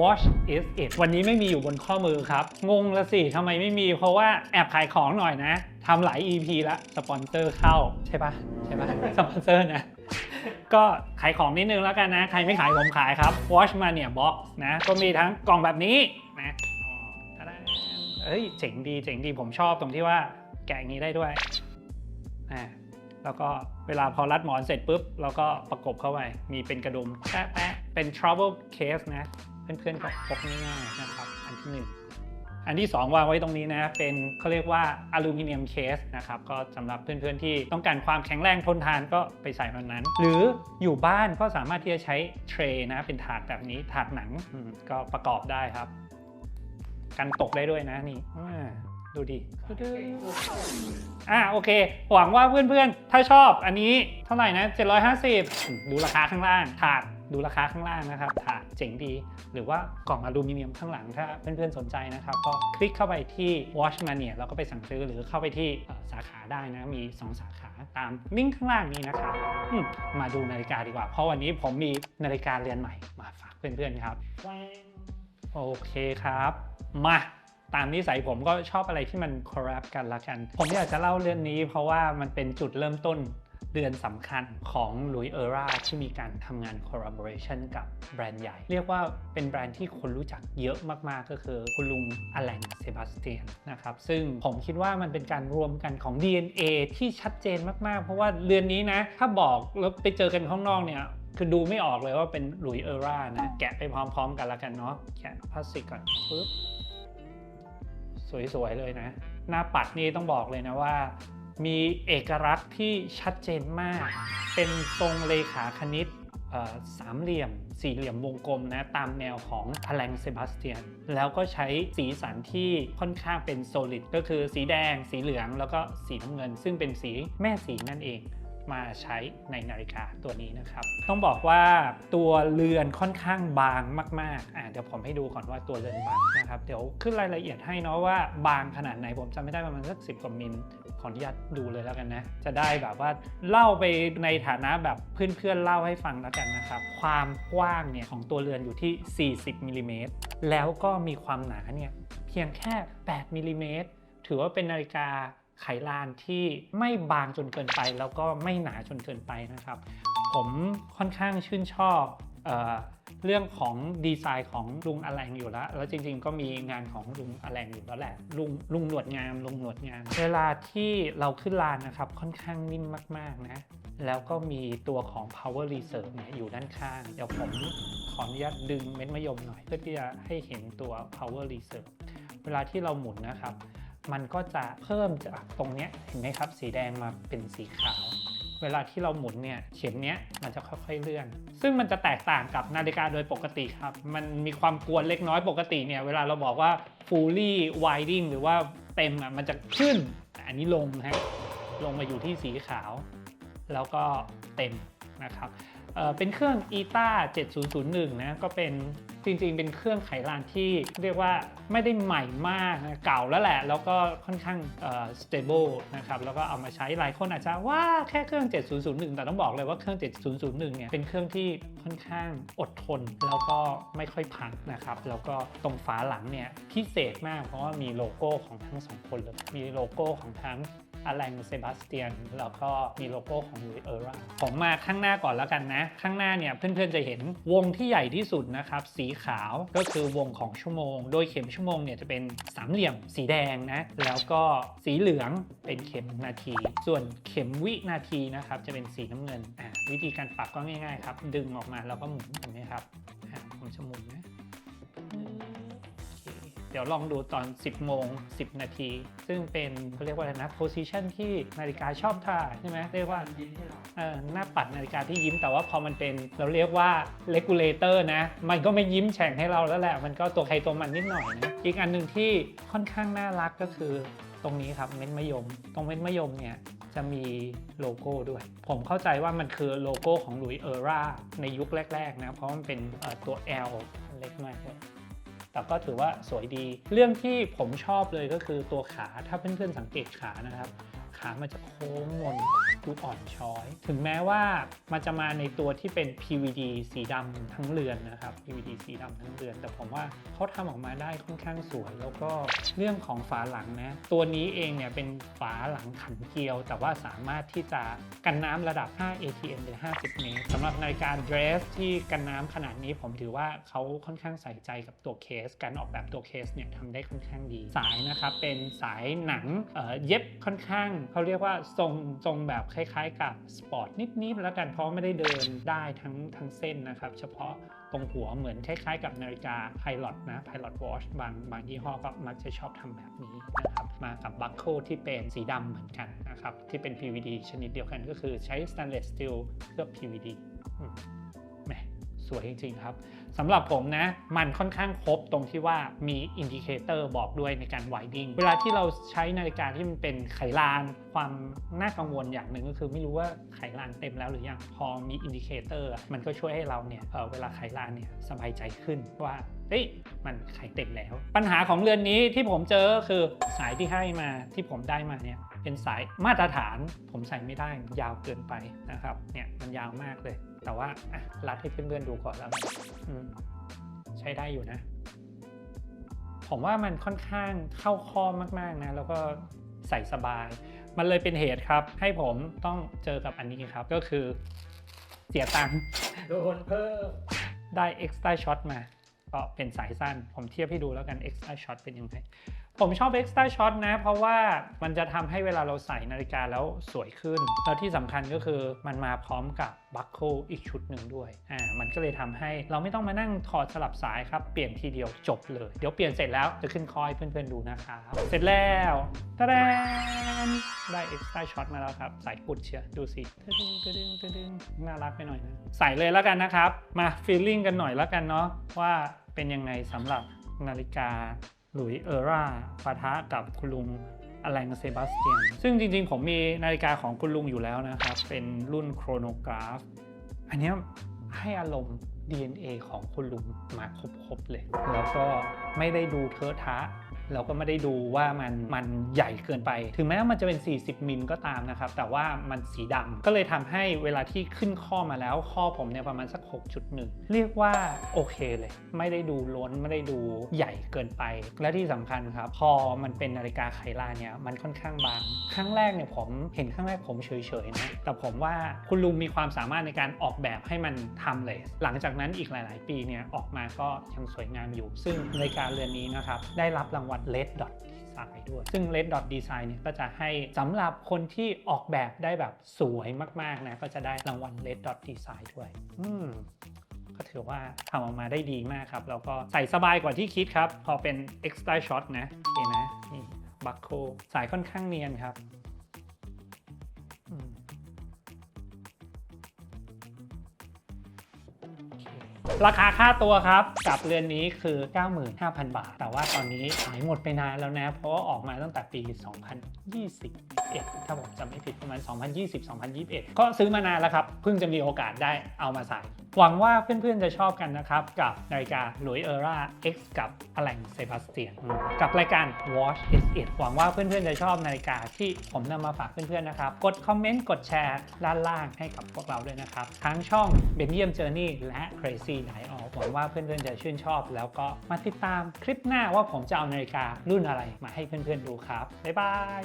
Watch is it วันนี้ไม่มีอยู่บนข้อมือครับ งงละสิทำไมไม่มี เพราะว่าแอบขายของหน่อยนะทำหลาย EP ละสปอนเซอร์เข้าใช่ปะใช่ปะสปอนเซอร์นะก็ขายของนิดนึงแล้วกันนะ ใครไม่ขายผมขายครับ Watch Mania Box นะ ก็มีทั้งกล่องแบบนี้นะอ๋อตะแดนเอ้ยเจ๋งดีเจ๋งดีผมชอบตรงที่ว่าแกะอย่างนี้ได้ด้วยอ่าแล้วก็เวลาพอรัดหมอนเสร็จปุ๊บ เราก็ประกบเข้าไป มีเป็นกระดุมแปะแปะเป็น travel case นะ เพื่อนๆก็พกง่ายๆนะครับ อันที่หนึ่งอันที่ 2 วางไว้ตรงนี้นะเป็นเขาเรียกว่าอลูมิเนียมเคสนะครับก็สำหรับเพื่อนๆที่ต้องการความแข็งแรงทนทานก็ไปใส่มันนั้น หรืออยู่บ้านก็สามารถที่จะใช้เทรย์นะ เป็นถาดแบบนี้ถาดหนังก็ประกอบได้ครับ กันตกได้ด้วยนะนี่ดูดิอ่าโอเค หวังว่าเพื่อนๆ ถ้าชอบอันนี้เท่าไหร่นะ 750 ดูราคาข้างล่างถาด ดูราคาข้างล่างนะครับถาเจ๋งดี หรือว่ากล่องอลูมิเนียมข้างหลังถ้าเพื่อนๆสนใจนะครับ ก็คลิกเข้าไปที่ Watchmania แล้วก็ไปสั่งซื้อหรือเข้าไปที่สาขาได้นะ มี 2 สาขาตามลิงก์ข้างล่างนี้นะครับมมาดูนาฬิกาดีกว่า เพราะวันนี้ผมมีนาฬิกาเรือนใหม่มาฝากเพื่อนๆครับโอเคครับ มาตามนิสัยผมก็ชอบอะไรที่มันคอรับกันละกัน ผมอยากจะเล่าเรื่องนี้เพราะว่ามันเป็นจุดเริ่มต้น เดือนสำคัญของลุยเออร่าที่มีการทำงาน collaboration กับแบรนด์ใหญ่ เรียกว่าเป็นแบรนด์ที่คนรู้จักเยอะมากๆ ก็คือคุณลุงอแลนเซบาสเตียนนะครับ ซึ่งผมคิดว่ามันเป็นการรวมกันของ DNA ที่ชัดเจนมากๆ เพราะว่าเรือนนี้นะ ถ้าบอกแล้วไปเจอกันข้างนอกเนี่ยคือดูไม่ออกเลยว่าเป็นหลุยเออร่านะ แกะไปพร้อมๆกันละกันเนาะแกะพลาสติกก่อนปึ๊บสวยๆเลยนะ หน้าปัดนี่ต้องบอกเลยนะว่า มีเอกลักษณ์ที่ชัดเจนมาก เป็นทรงเลขาคณิตสามเหลี่ยม สี่เหลี่ยมวงกลมนะตามแนวของอแลงเซบาสเตียน แล้วก็ใช้สีสันที่ค่อนข้างเป็นโซลิดก็คือสีแดง สีเหลือง แล้วก็สีน้ำเงิน ซึ่งเป็นสีแม่สีนั่นเอง มาใช้ในนาฬิกาตัวนี้นะครับ ต้องบอกว่าตัวเรือนค่อนข้างบางมากๆอะเดี๋ยวผมให้ดูก่อนว่าตัวเรือนบางนะครับเดี๋ยวขึ้นรายละเอียดให้เนาะว่าบางขนาดไหนผมจำไม่ได้ประมาณสักสิกว่ามิลขออนุญาตดูเลยแล้วกันนะ จะได้แบบว่าเล่าไปในฐานะแบบเพื่อนๆเล่าให้ฟังแล้วกันนะครับ ความกว้างเนี่ยของตัวเรือนอยู่ที่ 40มิลลิเมตรแล้วก็มีความหนาเนี่ยเพียงแค่ 8มิลลิเมตรถือว่าเป็นนาฬิกา ไขลานที่ไม่บางจนเกินไปแล้วก็ไม่หนาจนเกินไปนะครับ ผมค่อนข้างชื่นชอบเออเรื่องของดีไซน์ของลุงอแลงอยู่แล้ว แล้วจริงๆ ก็มีงานของลุงอแลงอยู่แล้วแหละ ลุงลุงหนวดงามลุงหนวดงาม เวลาที่เราขึ้นลานนะครับค่อนข้างนิ่มมากๆนะ แล้วก็มีตัวของ power reserve เนี่ยอยู่ด้านข้าง เดี๋ยวผมขออนุญาตดึงเม็ดมะยมหน่อย เพื่อที่จะให้เห็นตัว power reserve เวลาที่เราหมุนนะครับ มันก็จะเพิ่มจากตรงเนี้ยเห็นไหมครับ สีแดงมาเป็นสีขาว เวลาที่เราหมุนเนี่ยเข็มเนี้ยมันจะค่อยๆเลื่อน ซึ่งมันจะแตกต่างกับนาฬิกาโดยปกติครับ มันมีความกวนเล็กน้อยปกติเนี่ยเวลาเราบอกว่า fully winding หรือว่าเต็มอะมันจะขึ้นแต่อันนี้ลงนะฮะลงมาอยู่ที่สีขาว แล้วก็เต็มนะครับเเป็นเครื่อง ETA 7001นะก็เป็น จริงๆ เป็นเครื่องไขลานที่เรียกว่าไม่ได้ใหม่มากนะเก่าแล้วแหละ แล้วก็ค่อนข้างเอ่อ stable นะครับแล้วก็เอามาใช้หลายคนอาจจะว่าแค่เครื่อง 7001 แต่ต้องบอกเลยว่าเครื่อง 7001 เนี่ยเป็นเครื่องที่ค่อนข้างอดทน แล้วก็ไม่ค่อยพังนะครับแล้วก็ตรงฝาหลังเนี่ยพิเศษมากเพราะว่ามีโลโก้ของทั้งสองคนเลยมีโลโก้ของทั้ง อแลงเซบาสเตียนแล้วก็มีโลโก้ของลุยเออร่าผมมาข้างหน้าก่อนแล้วกันนะ ข้างหน้าเนี่ยเพื่อนๆจะเห็นวงที่ใหญ่ที่สุดนะครับ สีขาวก็คือวงของชั่วโมง โดยเข็มชั่วโมงเนี่ยจะเป็นสามเหลี่ยมสีแดงนะ แล้วก็สีเหลืองเป็นเข็มนาที ส่วนเข็มวินาทีนะครับจะเป็นสีน้ำเงินอะวิธีการปรับก็ง่ายๆครับดึงออกมาแล้วก็หมุนเห็นไหมครับผมจะหมุนนะ เดี๋ยวลองดูตอน 10 โมง 10 นาที ซึ่งเป็นเขาเรียกว่าอะไรนะ position ที่นาฬิกาชอบท่าใช่ไหมเรียกว่ายิ้มให้เราเออหน้าปัดนาฬิกาที่ยิ้มแต่ว่าพอมันเป็นเราเรียกว่า regulator นะ มันก็ไม่ยิ้มแฉ่งให้เราแล้วแหละ มันก็ตัวใครตัวมันนิดหน่อยนะ อีกอันหนึ่งที่ค่อนข้างน่ารักก็คือตรงนี้ครับเม็ดมะยม ตรงเม็ดมะยมเนี่ยจะมีโลโก้ด้วย ผมเข้าใจว่ามันคือโลโก้ของหลุยเออร่าในยุคแรก ๆ นะ เพราะมันเป็นตัว L เล็กมากเลย แต่ก็ถือว่าสวยดี เรื่องที่ผมชอบเลยก็คือตัวขาถ้าเพื่อนๆสังเกตขานะครับ ขามันจะโค้งมนดูอ่อนช้อย ถึงแม้ว่ามันจะมาในตัวที่เป็น PVD สีดำทั้งเรือนนะครับ PVD สีดำทั้งเรือน แต่ผมว่าเขาทำออกมาได้ค่อนข้างสวย แล้วก็เรื่องของฝาหลังนะตัวนี้เองเนี่ยเป็นฝาหลังขันเกลียว แต่ว่าสามารถที่จะกันน้ำระดับ 5 ATM หรือ50 เมตรสำหรับนาฬิกา dress ที่กันน้ำขนาดนี้ผมถือว่าเขาค่อนข้างใส่ใจกับตัวเคส การออกแบบตัวเคสเนี่ยทำได้ค่อนข้างดี สายนะครับเป็นสายหนังเเย็บค่อนข้างเขาเรียกว่าทรงทรงแบบคล้ายๆ กับสปอร์ตนิดๆแล้วกันเพราะไม่ได้เดินได้ทั้งทั้งเส้นนะครับ เฉพาะตรงหัวเหมือนคล้ายๆ กับนาฬิกา Pilot นะ Pilot Watch บางบางยี่ห้อก็มักจะชอบทำแบบนี้นะครับ มากับบัคเกิลที่เป็นสีดำเหมือนกันนะครับ ที่เป็น PVD ชนิดเดียวกันก็คือใช้ stainless steel เคลือบ PVD อืม สวยจริงๆครับสำหรับผมนะ มันค่อนข้างครบตรงที่ว่ามีอินดิเคเตอร์บอกด้วยในการไวดิ้งเวลาที่เราใช้นาฬิกาที่มันเป็นไขลาน ความน่ากังวลอย่างหนึ่งก็คือไม่รู้ว่าไขลานเต็มแล้วหรือยังพอมีอินดิเคเตอร์มันก็ช่วยให้เราเนี่ยเเวลาไขลานเนี่ยสบายใจขึ้นว่าเฮ้ยมันไขเต็มแล้ว ปัญหาของเรือนนี้ที่ผมเจอคือสายที่ให้มาที่ผมได้มาเนี่ยเป็นสายมาตรฐาน ผมใส่ไม่ได้ยาวเกินไปนะครับเนี่ยมันยาวมากเลย แต่ว่าอะรัดให้เพื่อนๆดูก่อนแล้วกันอืมใช้ได้อยู่นะ ผมว่ามันค่อนข้างเข้าข้อมากๆนะ แล้วก็ใส่สบาย มันเลยเป็นเหตุครับ ให้ผมต้องเจอกับอันนี้ครับ ก็คือเสียตังค์โดนเพิ่มได้ extra shot มา ก็เป็นสายสั้น ผมเทียบให้ดูแล้วกัน extra shot เป็นยังไง ผมชอบ extra shot นะ เพราะว่ามันจะทำให้เวลาเราใส่นาฬิกาแล้วสวยขึ้น แล้วที่สำคัญก็คือมันมาพร้อมกับ บัคเกิลอีกชุดหนึ่งด้วยอ่ามันก็เลยทำให้เราไม่ต้องมานั่งถอดสลับสายครับเปลี่ยนทีเดียวจบเลย เดี๋ยวเปลี่ยนเสร็จแล้วจะขึ้นคอยเพื่อนๆดูนะครับเสร็จแล้วตะแดนได้ extra shot มาแล้วครับใส่ปุดเชียดูสิตะดึงตะดึงตะดึงน่ารักไปหน่อยนะใส่เลยแล้วกันนะครับมาฟีลลิ่งกันหน่อยแล้วกันเนาะว่าเป็นยังไงสำหรับนาฬิกาหลุยเออร่าปะทะกับคุณลุง อแลงเซบาสเตียน ซึ่งจริงๆ ผมมีนาฬิกาของคุณลุงอยู่แล้วนะครับ เป็นรุ่นโครโนกราฟ อันนี้ให้อารมณ์ DNA ของคุณลุงมาครบๆเลย แล้วก็ไม่ได้ดูเทอะทะ เราก็ไม่ได้ดูว่ามันมันใหญ่เกินไป ถึงแม้ว่ามันจะเป็น 40 มิลก็ตามนะครับ แต่ว่ามันสีดำก็เลยทำให้เวลาที่ขึ้นข้อมาแล้ว ข้อผมเนี่ยประมาณสัก 6.1 เรียกว่าโอเคเลย ไม่ได้ดูล้นไม่ได้ดูใหญ่เกินไป และที่สำคัญครับ พอมันเป็นนาฬิกาไคลาเนี่ยมันค่อนข้างบาง ครั้งแรกเนี่ยผมเห็นครั้งแรกผมเฉยๆนะ แต่ผมว่าคุณลุงมีความสามารถในการออกแบบให้มันทำเลย หลังจากนั้นอีกหลาย ๆ ปีเนี่ยออกมาก็ยังสวยงามอยู่ ซึ่งนาฬิกาเรือนนี้นะครับได้รับรางวัล Red Dot Design ด้วย ซึ่ง Red Dot Design เนี่ยก็จะให้สำหรับคนที่ออกแบบได้แบบสวยมากๆนะก็จะได้รางวัล Red Dot Design ด้วย อืมก็ถือว่าทำออกมาได้ดีมากครับ แล้วก็ใส่สบายกว่าที่คิดครับ พอเป็น extra shot นะโอเคนะนี่บัคโคสายค่อนข้างเนียนครับ ราคาค่าตัวครับกับเรือนนี้คือ 95,000 บาท แต่ว่าตอนนี้ขายหมดไปนานแล้วนะ เพราะว่าออกมาตั้งแต่ปี 2021 ถ้าผมจำไม่ผิดประมาณ 2020-2021 ก็ซื้อมานานแล้วครับ เพิ่งจะมีโอกาสได้เอามาใส่ หวังว่าเพื่อนๆจะชอบกันนะครับ กับนาฬิกาหลุยเออร่า X กับอ l ลงเซบาสเตียน กับรายการ Watch S1 หวังว่าเพื่อนๆจะชอบนาฬิกาที่ผมนำมาฝากเพื่อนๆนะครับ กดคอมเมนต์ กดแชร์ด้านล่างให้กับพวกเราด้วยนะครับ ทั้งช่อง b e n y i u m Journey และ Crazy ไหนออกหวังว่าเพื่อนๆจะชื่นชอบ แล้วก็มาติดตามคลิปหน้าว่าผมจะเอานาฬิการุ่นอะไรมาให้เพื่อนๆดูครับบ๊ายบาย